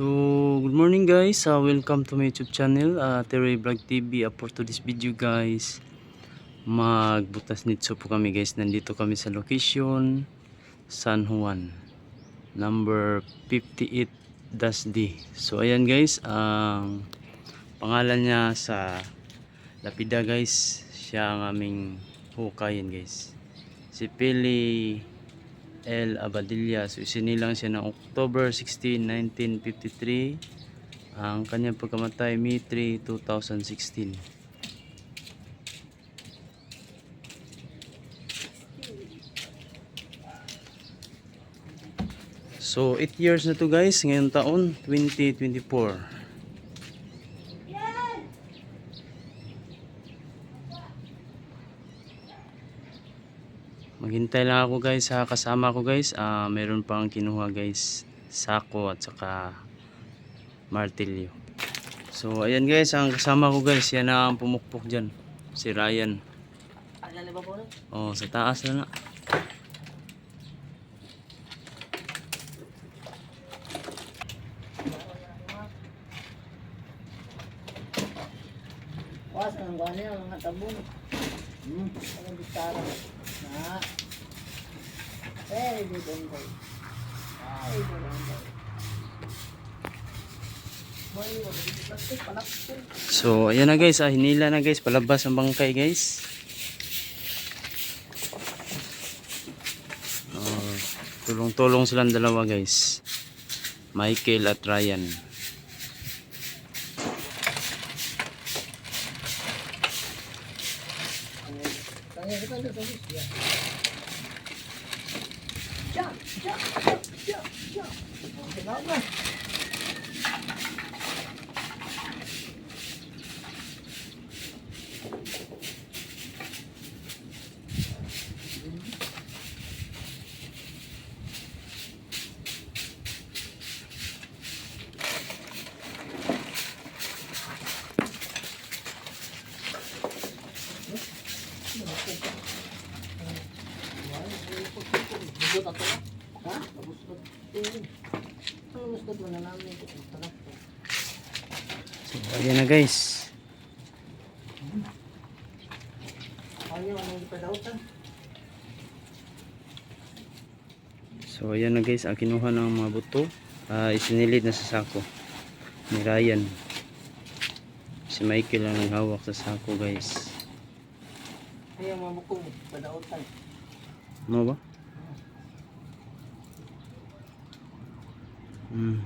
So, good morning guys. Uh, welcome to my YouTube channel, uh, Terry Vlog TV. Uh, for today's video guys, magbutas nitso po kami guys. Nandito kami sa location, San Juan. Number 58-D. So, ayan guys, ang pangalan niya sa lapida guys. Siya ang aming hukayin guys. Si Pili L. Abadilla. So, isinilang siya ng October 16, 1953. Ang kanyang pagkamatay, May 3, 2016. So, 8 years na to guys. Ngayong taon, 2024. Maghintay lang ako guys sa kasama ko guys. Ah, meron pang kinuha guys. Sako at saka martilyo. So ayan guys, ang kasama ko guys, yan ang pumukpok dyan. Si Ryan. Ano? Oh, sa taas na na. Was ang kuha niya mga tabong. Hmm, ang bitara. Na. Very good boy. Very good boy. So ayan na guys, ah, hinila na guys, palabas ang bangkay guys. Oh, tulong-tulong silang dalawa guys. Michael at Ryan. Kaya kita na sa siya. Jump, jump, jump, jump, jump. Okay na ba? Gusto Gusto. Ano gusto mo na namin ito? Tarap ko. So ayan na guys. Ayaw, anong ipadautan? So ayan na guys, ang kinuha ng mga buto. Ah, isinilid na sa sako ni Ryan. Si Michael ang naghawak sa sako guys. Ayaw, mamukong ipadautan. Ano ba? Hmm.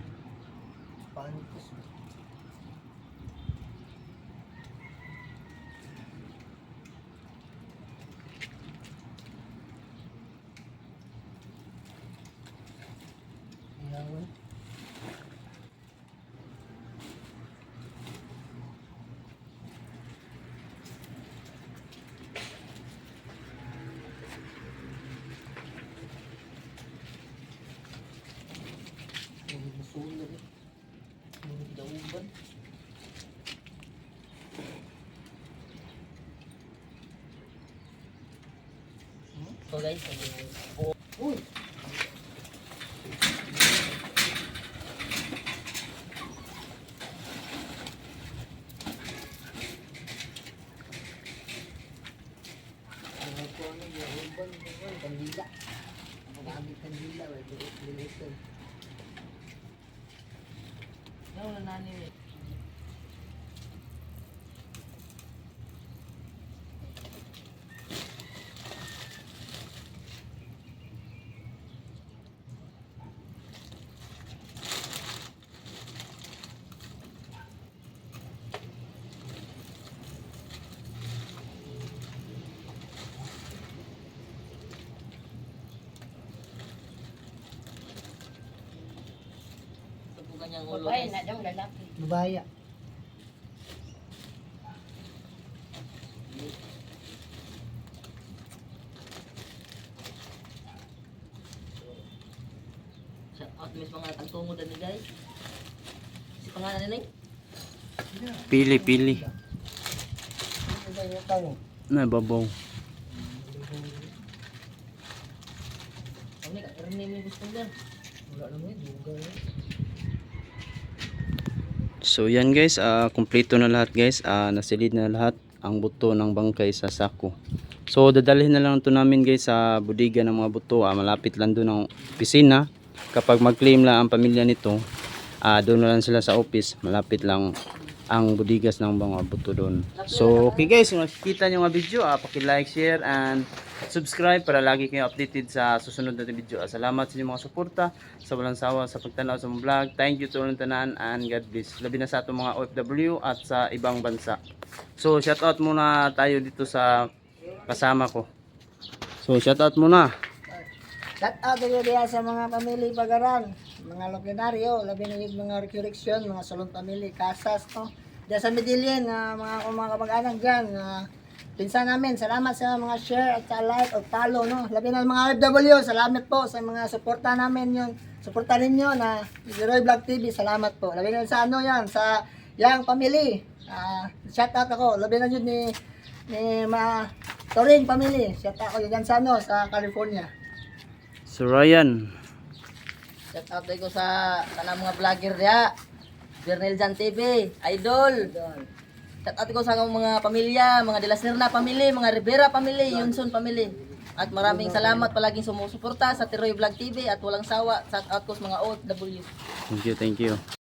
So guys, oh. Uy! Ano ko ano yung uban, uban, kandila. Magamit kandila, wala lilit Nawala na niya. Ito kanyang ulo. Babae na daw lalaki. Lubaya. Shout out mis mga tagtungod ni guys. Si pangalan nila Pili, pili. eh? Na, babaw. Ano ka? Ano yung gusto nila? Wala naman eh. Duga eh. So yan guys, ah kumpleto na lahat guys. Ah nasilid na lahat ang buto ng bangkay sa sako. So dadalhin na lang to namin guys sa bodega ng mga buto. Ah, malapit lang doon ang opisina. Kapag mag-claim lang ang pamilya nito, ah doon lang sila sa office. Malapit lang ang budigas ng mga buto doon. So okay guys, kung nakikita nyo nga video, ah, paki-like, share and subscribe para lagi kayo updated sa susunod na video. Ah, salamat sa inyong mga suporta sa walang sawa sa pagtanaw sa mga vlog. Thank you to all tanan and God bless. Labi na sa atong mga OFW at sa ibang bansa. So shout out muna tayo dito sa kasama ko. So shout out muna. Shout out sa mga pamilya Bagaran, mga lokinaryo, labi na yung mga resurrection, mga salon family, kasas, no? Diyan sa Medellin, nga mga mga kamag-anak dyan, nga pinsan namin, salamat sa mga share at sa like o follow, no? Labi na mga FW, salamat po sa mga suporta namin yung suporta ninyo na Roy Vlog TV, salamat po. Labi na sa ano yan, sa Yang Family. Ah, shout out ako, labi na yun ni ni ma Torin Family. Shout out ako yan sa ano, sa California. So Ryan. Shout out ko sa kanang mga vlogger diha. Bernel Jan TV, idol. Shout out ko sa mga pamilya, mga De La Serna family, mga Rivera family, Yunson family. At maraming salamat palaging sumusuporta sa Tiroy Vlog TV at walang sawa. Shout out ko sa mga OFW. Thank you, thank you.